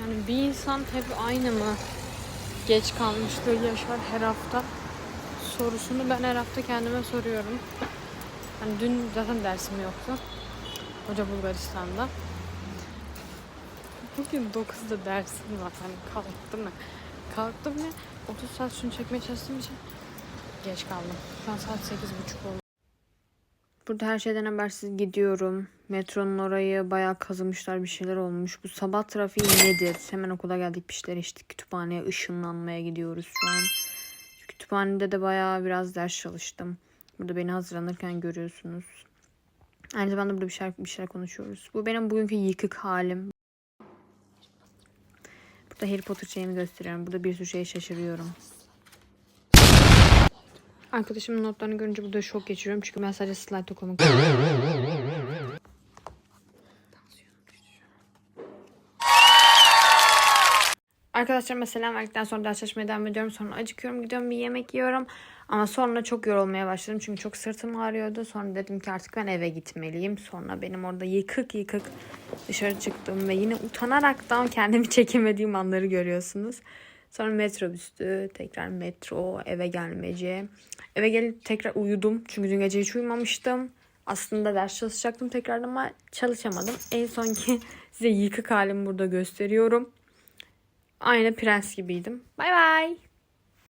Yani bir insan hep aynı mı geç kalmışlığı yaşar her hafta sorusunu ben her hafta kendime soruyorum. Hani dün zaten dersim yoktu. Hoca Bulgaristan'da. Bugün 9'da dersim var. Hani kalktım mı? Kalktım ve 30 saat şunu çekmeye çalıştığım için geç kaldım. Şu an saat 8.30 oldu. Burada her şeyden habersiz gidiyorum. Metronun orayı bayağı kazımışlar bir şeyler olmuş. Bu sabah trafiği nedir? Hemen okula geldik bir şeyler içtik. Kütüphaneye ışınlanmaya gidiyoruz şu an. Kütüphanede de bayağı biraz ders çalıştım. Burada beni hazırlanırken görüyorsunuz. Aynı zamanda burada bir şeyler, bir şeyler konuşuyoruz. Bu benim bugünkü yıkık halim. Burada Harry Potter şeyimi gösteriyorum. Burada bir sürü şeye şaşırıyorum. Arkadaşımın notlarını görünce burada şok geçiriyorum. Çünkü ben sadece slide okumak Arkadaşlarıma selam verdikten sonra ders çalışmaya devam ediyorum. Sonra acıkıyorum gidiyorum bir yemek yiyorum. Ama sonra çok yorulmaya başladım. Çünkü çok sırtım ağrıyordu. Sonra dedim ki artık ben eve gitmeliyim. Sonra benim orada yıkık yıkık dışarı çıktım. Ve yine utanaraktan kendimi çekemediğim anları görüyorsunuz. Sonra metrobüstü, tekrar metro, eve gelmece. Eve gelip tekrar uyudum. Çünkü dün gece hiç uyumamıştım. Aslında ders çalışacaktım tekrardan ama çalışamadım. En sonki size yıkık halimi burada gösteriyorum. Aynı prens gibiydim. Bay bay.